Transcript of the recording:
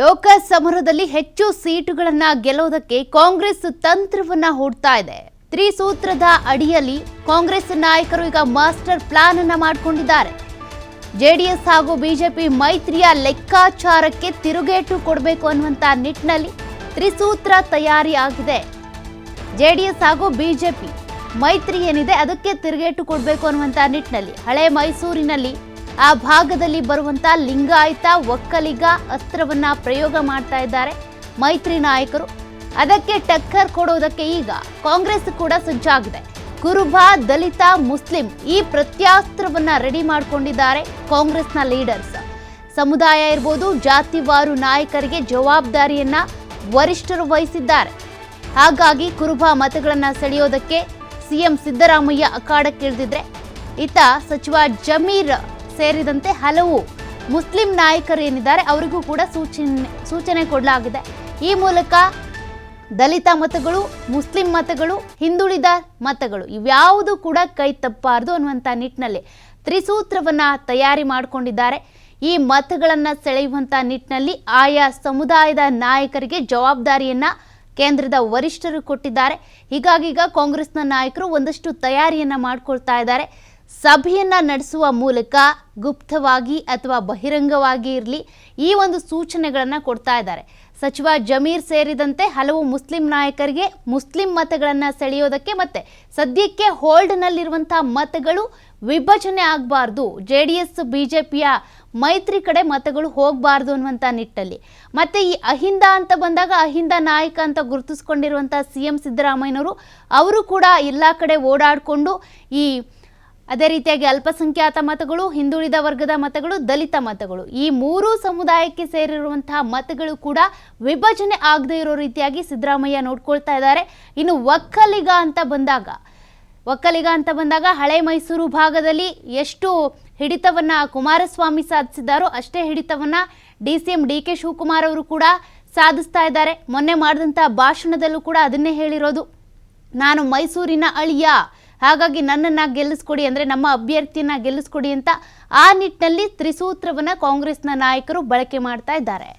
ಲೋಕ ಸಮರದಲ್ಲಿ ಹೆಚ್ಚು ಸೀಟುಗಳನ್ನ ಗೆಲ್ಲೋದಕ್ಕೆ ಕಾಂಗ್ರೆಸ್ ತಂತ್ರವನ್ನ ಹೂಡ್ತಾ ಇದೆ. ತ್ರಿಸೂತ್ರದ ಅಡಿಯಲ್ಲಿ ಕಾಂಗ್ರೆಸ್ ನಾಯಕರು ಈಗ ಮಾಸ್ಟರ್ ಪ್ಲಾನ್ ಅನ್ನ ಮಾಡಿಕೊಂಡಿದ್ದಾರೆ. ಜೆಡಿಎಸ್ ಹಾಗೂ ಬಿಜೆಪಿ ಮೈತ್ರಿಯ ಲೆಕ್ಕಾಚಾರಕ್ಕೆ ತಿರುಗೇಟು ಕೊಡಬೇಕು ಅನ್ನುವಂತ ನಿಟ್ಟಿನಲ್ಲಿ ತ್ರಿಸೂತ್ರ ತಯಾರಿ ಆಗಿದೆ. ಜೆಡಿಎಸ್ ಹಾಗೂ ಬಿಜೆಪಿ ಮೈತ್ರಿ ಏನಿದೆ ಅದಕ್ಕೆ ತಿರುಗೇಟು ಕೊಡಬೇಕು ಅನ್ನುವಂತ ನಿಟ್ಟಿನಲ್ಲಿ ಹಳೆ ಮೈಸೂರಿನಲ್ಲಿ ಆ ಭಾಗದಲ್ಲಿ ಬರುವಂತ ಲಿಂಗಾಯತ ಒಕ್ಕಲಿಗ ಅಸ್ತ್ರವನ್ನ ಪ್ರಯೋಗ ಮಾಡ್ತಾ ಇದ್ದಾರೆ. ಮೈತ್ರಿ ನಾಯಕರು. ಅದಕ್ಕೆ ಟಕ್ಕರ್ ಕೊಡೋದಕ್ಕೆ ಈಗ ಕಾಂಗ್ರೆಸ್ ಕೂಡ ಸಜ್ಜಾಗಿದೆ. ಕುರುಬ, ದಲಿತ, ಮುಸ್ಲಿಂ ಈ ಪ್ರತ್ಯಾಸ್ತ್ರವನ್ನ ರೆಡಿ ಮಾಡಿಕೊಂಡಿದ್ದಾರೆ ಕಾಂಗ್ರೆಸ್ನ ಲೀಡರ್ಸ್. ಸಮುದಾಯ ಇರ್ಬೋದು, ಜಾತಿವಾರು ನಾಯಕರಿಗೆ ಜವಾಬ್ದಾರಿಯನ್ನ ವರಿಷ್ಠರು ವಹಿಸಿದ್ದಾರೆ. ಹಾಗಾಗಿ ಕುರುಬ ಮತಗಳನ್ನ ಸೆಳೆಯೋದಕ್ಕೆ ಸಿಎಂ ಸಿದ್ದರಾಮಯ್ಯ ಅಖಾಡಕ್ಕಿಳಿದಿದ್ರೆ. ಇತ್ತ ಸಚಿವ ಜಮೀರ್ ಸೇರಿದಂತೆ ಹಲವು ಮುಸ್ಲಿಂ ನಾಯಕರು ಏನಿದ್ದಾರೆ ಅವರಿಗೂ ಕೂಡ ಸೂಚನೆ ಸೂಚನೆ ಕೊಡಲಾಗಿದೆ. ಈ ಮೂಲಕ ದಲಿತ ಮತಗಳು, ಮುಸ್ಲಿಂ ಮತಗಳು, ಹಿಂದುಳಿದ ಮತಗಳು ಇವ್ಯಾವುದು ಕೂಡ ಕೈ ತಪ್ಪಾರದು ಅನ್ನುವಂಥ ನಿಟ್ಟಿನಲ್ಲಿ ತ್ರಿಸೂತ್ರವನ್ನ ತಯಾರಿ ಮಾಡಿಕೊಂಡಿದ್ದಾರೆ. ಈ ಮತಗಳನ್ನು ಸೆಳೆಯುವಂಥ ನಿಟ್ಟಿನಲ್ಲಿ ಆಯಾ ಸಮುದಾಯದ ನಾಯಕರಿಗೆ ಜವಾಬ್ದಾರಿಯನ್ನ ಕೇಂದ್ರದ ವರಿಷ್ಠರು ಕೊಟ್ಟಿದ್ದಾರೆ. ಹೀಗಾಗಿ ಈಗ ಕಾಂಗ್ರೆಸ್ನ ನಾಯಕರು ಒಂದಷ್ಟು ತಯಾರಿಯನ್ನು ಮಾಡ್ಕೊಳ್ತಾ ಇದ್ದಾರೆ. ಸಭೆಯನ್ನ ನಡೆಸುವ ಮೂಲಕ ಗುಪ್ತವಾಗಿ ಅಥವಾ ಬಹಿರಂಗವಾಗಿ ಇರಲಿ ಈ ಒಂದು ಸೂಚನೆಗಳನ್ನು ಕೊಡ್ತಾ ಇದ್ದಾರೆ. ಸಚಿವ ಜಮೀರ್ ಸೇರಿದಂತೆ ಹಲವು ಮುಸ್ಲಿಂ ನಾಯಕರಿಗೆ ಮುಸ್ಲಿಂ ಮತಗಳನ್ನು ಸೆಳೆಯೋದಕ್ಕೆ ಮತ್ತೆ ಸದ್ಯಕ್ಕೆ ಹೋಲ್ಡ್ನಲ್ಲಿರುವಂಥ ಮತಗಳು ವಿಭಜನೆ ಆಗಬಾರ್ದು. ಜೆ ಡಿ ಎಸ್ ಬಿಜೆಪಿಯ ಮೈತ್ರಿ ಕಡೆ ಮತಗಳು ಹೋಗಬಾರ್ದು ಅನ್ನುವಂಥ ನಿಟ್ಟಲ್ಲಿ. ಮತ್ತೆ ಈ ಅಹಿಂದ ಅಂತ ಬಂದಾಗ ಅಹಿಂದ ನಾಯಕ ಅಂತ ಗುರುತಿಸ್ಕೊಂಡಿರುವಂಥ ಸಿ ಎಂ ಸಿದ್ದರಾಮಯ್ಯನವರು, ಅವರು ಕೂಡ ಎಲ್ಲ ಕಡೆ ಓಡಾಡಿಕೊಂಡು ಈ ಅದೇ ರೀತಿಯಾಗಿ ಅಲ್ಪಸಂಖ್ಯಾತ ಮತಗಳು, ಹಿಂದುಳಿದ ವರ್ಗದ ಮತಗಳು, ದಲಿತ ಮತಗಳು. ಈ ಮೂರೂ ಸಮುದಾಯಕ್ಕೆ ಸೇರಿರುವಂತಹ ಮತಗಳು ಕೂಡ ವಿಭಜನೆ ಆಗದೇ ಇರೋ ರೀತಿಯಾಗಿ ಸಿದ್ದರಾಮಯ್ಯ ನೋಡ್ಕೊಳ್ತಾ ಇದ್ದಾರೆ. ಇನ್ನು ಒಕ್ಕಲಿಗ ಅಂತ ಬಂದಾಗ ಒಕ್ಕಲಿಗ ಅಂತ ಬಂದಾಗ ಹಳೆ ಮೈಸೂರು ಭಾಗದಲ್ಲಿ ಎಷ್ಟು ಹಿಡಿತವನ್ನ ಕುಮಾರಸ್ವಾಮಿ ಸಾಧಿಸಿದ್ದಾರೋ ಅಷ್ಟೇ ಹಿಡಿತವನ್ನ D C M D K Shivakumar ಅವರು ಕೂಡ ಸಾಧಿಸ್ತಾ ಇದ್ದಾರೆ. ಮೊನ್ನೆ ಮಾಡಿದಂಥ ಭಾಷಣದಲ್ಲೂ ಕೂಡ ಅದನ್ನೇ ಹೇಳಿರೋದು. ನಾನು ಮೈಸೂರಿನ ಅಳಿಯ ಹಾಗಾಗಿ ನನ್ನನ್ನು ಗೆಲ್ಲಿಸ್ಕೊಡಿ ಅಂದರೆ ನಮ್ಮ ಅಭ್ಯರ್ಥಿಯನ್ನ ಗೆಲ್ಲಿಸ್ಕೊಡಿ ಅಂತ ಆ ನಿಟ್ಟಿನಲ್ಲಿ ತ್ರಿಸೂತ್ರವನ್ನು ಕಾಂಗ್ರೆಸ್ನ ನಾಯಕರು ಬಳಕೆ ಮಾಡ್ತಾ ಇದ್ದಾರೆ.